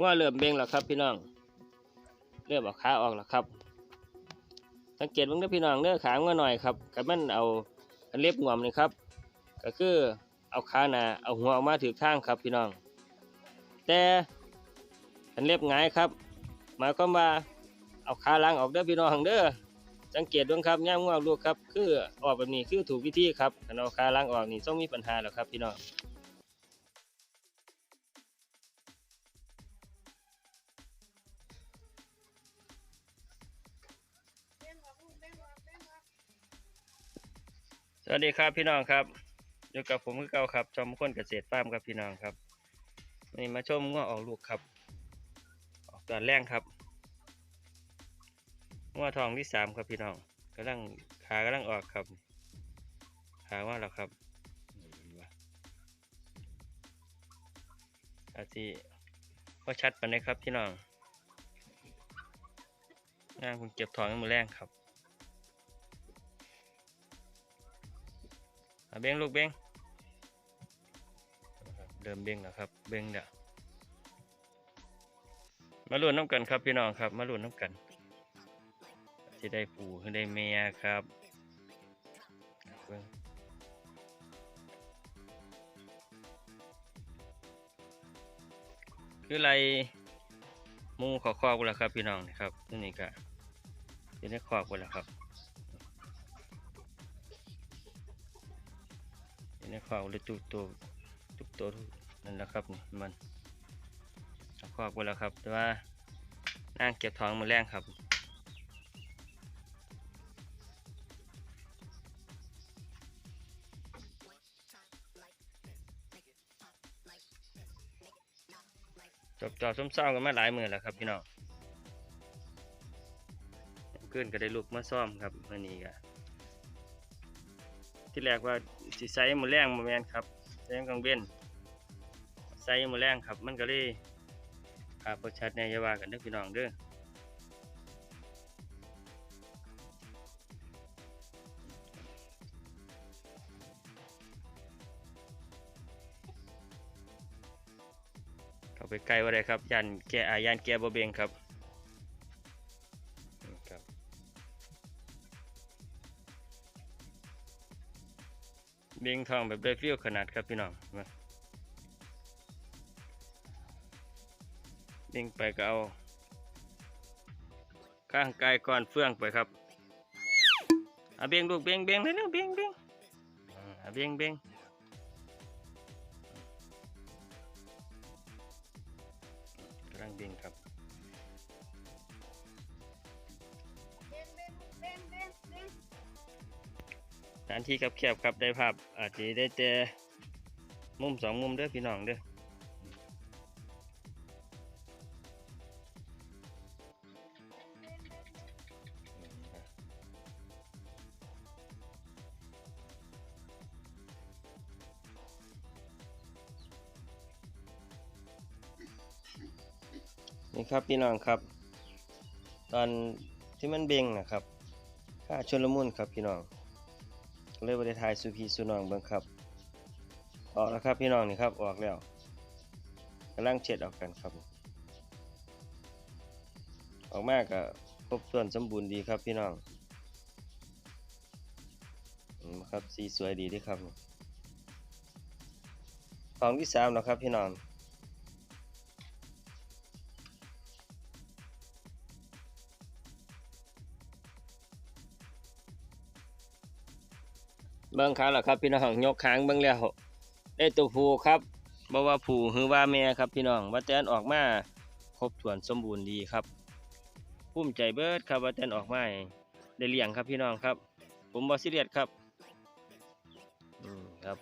ง้อเริ่มเบ่งแล้วครับพี่น้อง เริ่มเอาขาออกแล้วครับ สังเกตบิ่งเด้อพี่น้องเด้อขาง้อหน่อยครับกับมันเอาเล็บงวมนี่ครับ ก็คือเอาขาหนาเอาหัวออกมาถือข้างครับพี่น้อง แต่อันเล็บหงายครับ หมายความว่าเอาขาล้างออกเด้อพี่น้องเด้อสังเกตดูครับย่ามงอกลูกครับ คือออกแบบนี้คือถูกวิธีครับถ้าเอาขาล้างออกนี่ต้องมีปัญหาแล้วครับพี่น้อง วัสดีครับพี่น้องครับอยู่กับผมคือเก่าครับจอมคนเกษตรฟาร์มครับพี่น้องครับนนี้มาชมง้อออกลูกครับ ออกตอนแรกครับง้อทองที่สามครับพี่น้องกำลังขากำลังออกครับขาว่าแล้วครับอาทีก็ชัดไปนนี้ครับพี่น้องงานคุณเก็บทองในมือแรงครับ เบ้งลูกเบ้งเริ่มเบ้งแล้วครับ เบ้งเด้อมาลุ้นน้ำกันครับพี่น้องครับ มาลุ้นน้ำกันที่ได้ปู่คือได้เมียครับคือไรมูขอคอกไปแล้วครับพี่น้องนี่ครับนี้ก็จะได้คอกไปแล้วครับ ในขวากเลยจุกตัวจุกตัวนั่นแหละครับนี่มันเอาขวากไปแล้วครับ แต่ว่านั่งเก็บท้องมาแรงครับจบจอส้มเศร้ากันมาหลายมือแล้วครับพี่น้องขึ้นก็ได้ลูกมาซ่อมครับมื่อนี้ก็ที่แรกว่า สิใส่หมูแรงมาแมนครับใส่กลางเว้นใส่หมูแรงครับ มันก็เลยขาประชัดในยาว่ากันเด้อพี่น้องเด้อเข้าไปใกล้ว่าได้ครับยันแกอายันแกบ่เบงครับครับ งทองแบบได้ฟิวขนาดครับพี่น้องมาเบ่งไปก็เอาข้างกายก่อนเฟื่องไปครับเอาเบ่งลูกเบ่งเบ่งเร็วๆเบ่งเบ่งอ่าเอาเบ่งเบ่งกำลังเบ่งครับ สถานที่แคบครับได้ภาพอาจจะได้แต่มุมสองมุมเด้อพี่น้องเด้อนี่ครับพี่น้องครับ ตอนที่มันเบ่งนะครับค่าชนละมุนครับพี่น้อง เลยบริทายสุพีสุนองเบิ่งครับ ออกแล้วครับพี่น้องนี่ครับออกแล้วกำลังเช็ดออกกันครับ ออกมากก็ครบถ้วนสมบูรณ์ดีครับพี่น้องครับสีสวยดีเด้วยครับของที่สามแล้วครับพี่น้อง เบิ่งขาแล้วครับพี่น้องยกหางเบิ่งแล้วได้ตัวผู้ครับบ่ว่าผู้หรือว่าแม่ครับพี่น้องว่าแตนออกมาครบถ้วนสมบูรณ์ดีครับภูมิใจเบิร์ดครับว่าแตนออกมาให้ได้เลี้ยงครับพี่น้องครับ ผมบ่ซีเรียสครับอืมครับ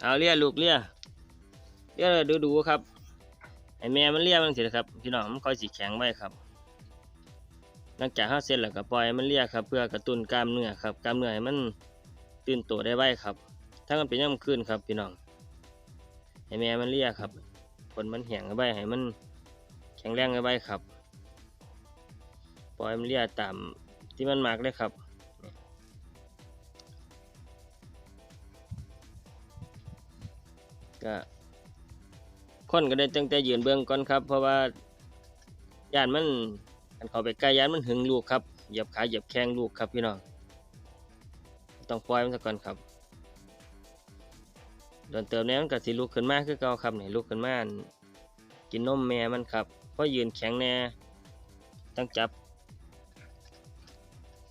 เอาเลี้ยลูกเลี้ยเลี้ยดูดูครับไอแม่มันเลี้ยมันสิครับพี่น้องมันคอยสีแข็งไว้ครับ ลังจากห้าเสร็จแล้วก็ปล่อยมันเลี้ยครับ เพื่อกระตุ้นกล้ามเนื้อครับกล้ามเนื้อให้มันตื่นตัวได้ไวครับ ถ้ามันเป็นย่ำขึ้นครับพี่น้องไอแม่มันเลี้ยครับผลมันแห้งไว้ให้มันแข็งแรงไว้ครับ ปล่อยมันเลี้ยตามที่มันมากเลยครับก็คนก็ได้ตั้งแต่ยืนเบื้องก่อนครับ เพราะว่าย่านมัน อันเขาไปใกล้ย่านมันหึงลูกครับเหยียบขาเหยียบแข้งลูกครับพี่น้องต้องปล่อยมันซะก่อนครับโดนเติมแล้วมันก็สิลุกขึ้นมาคือเก่าครับนี่ลุกขึ้นมาอั่นกินนมแม่มันครับพอยืนแข็งแน่ต้องจับ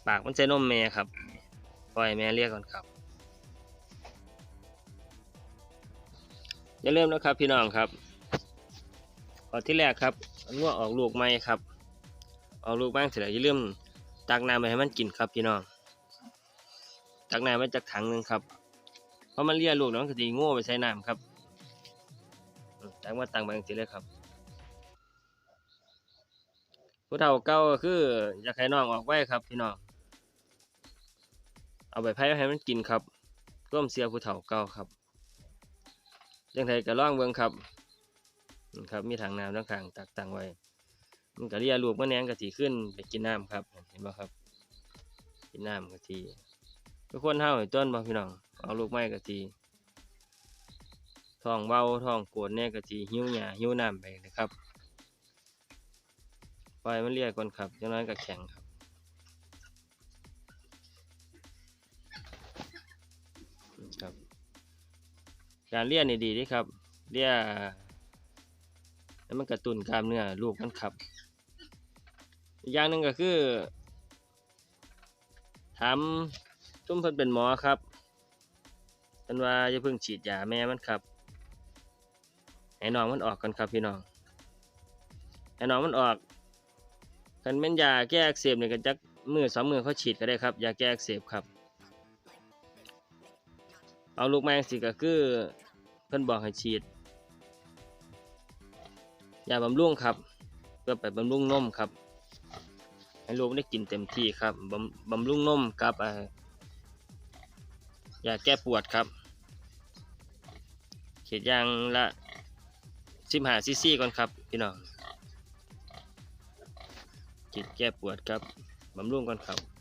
ปากมันใส่นมแม่ครับปล่อยแม่เรียกก่อนครับอย่าลืมนะครับพี่น้องครับก่อนที่แรกครับงัวออกลูกใหม่ครับ ออกลูกบ้างเสร็จแล้วอย่าลืมตักน้ำไปให้มันกินครับพี่น้องตักน้ำมาจากถังหนึ่งครับเพราะมันเลี้ยลูกแล้วมันก็จะง่ไปใส่น้ำครับตักมาตังไปจังสิเลยครับผู้เฒ่าเก่าก็คืออยากให้น้องออกไว้ครับพี่น้องเอาไปไผ่ให้มันกินครับร่วมเสียผู้เฒ่าเก่าครับยังไงก็ล่องเบิ่งครับครับมีถังน้ำทั้งขางตักตังไว้ มันก็เรียลูกมันแนงกะทิขึ้นไปกินน้ำครับ เห็นบ่ครับ กินน้ำกะทิทุกคนเฮาให้ต้นบ่พี่น้อง เอาลูกไม้กะทิท้องเบาท้องปวดแน่กะทิหิ้วหญ้าหิ้วน้ำไปนะครับปล่อยมันเรียก่อนครับจังนั้นก็แข็งครับครับ การเลี้ยนี่ดีดีครับเลี้ย แล้วมันกระตุ้นกล้ามเนื้อลูกมันครับ อีกอย่างหนึ่งก็คือถามตุ้มเพิ่นเป็นหมอครับเพิ่นว่าจะเพิ่งฉีดยาแม่มันครับให้น้องมันออกก่อนครับพี่น้องให้น้องมันออกคันแม่นยาแก้อักเสบนี่ยก็จักมือสองมือเขาฉีดก็ได้ครับยาแก้อักเสบครับ เอาลูกแมงสิก็คือเพิ่นบอกให้ฉีด ยาบำรุงครับเพื่อไปบำรุงนมครับ ให้ลูกได้กินเต็มที่ครับบำบำรุงนมกับอ่อยาแก้ปวดครับ เขียดยางละสิบหาซีซีก่อนครับพี่น้องฉีดแก้ปวดครับบำรุงก่อนครับ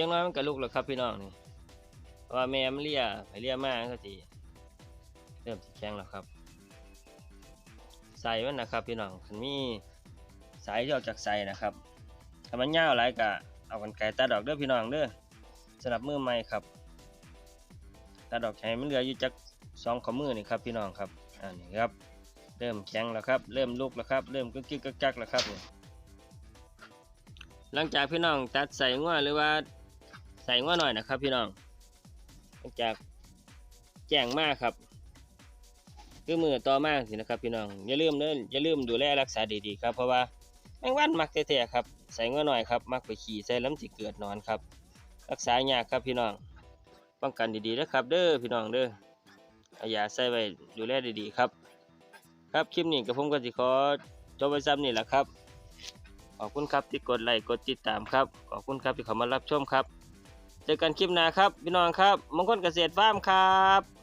ยังน้อยมันก็ลูกแล้วครับพี่น้องนี่ว่าแม่มันเลียไปเลียมามัก็สิเริ่มสิแข็งแล้วครับ ใส่มันนะครับพี่น้องคันมีสายที่ออกจากใส่นะครับถ้ามันยาวหลายก็เอากันไกรตัดดอกเด้อพี่น้องเด้อสำหรับมือใหม่ครับตัดดอกให้มันเหลืออยู่จักสองข้อมือนี่ครับพี่น้องครับอันนี้ครับเริ่มแข็งแล้วครับ เริ่มลุกแล้วครับ เริ่มกึกกึกกักกักแล้วครับหลังจากพี่น้องตัดใส่งัวหรือว่า ใส่งัวหน่อยนะครับ พี่น้องหลังจากแจ้งมากครับคือมือต่อมากสินะครับ พี่น้องอย่าลืมเด้ออย่าลืมดูแลรักษาดีๆครับ เพราะว่าแมงวันมักแท้ๆครับ ใส่งัวหน่อยครับมักไปขี่ใส่ล้วมันสิเกิดนอนครับ รักษายากครับพี่น้องป้องกันดีๆนะครับ เด้อพี่น้องเด้ออายาใส่ไว้ดูแลดีๆครับ ครับคลิปนี้กับผมก็สิขอจบไว้ซ้ำนี่แหละครับขอบคุณครับที่กดไลค์กดติดตามครับ ขอบคุณครับที่เข้ามารับชมครับ เจอกันคลิปหน้าครับ พี่น้องครับมงคลเกษตรฟาร์มครับ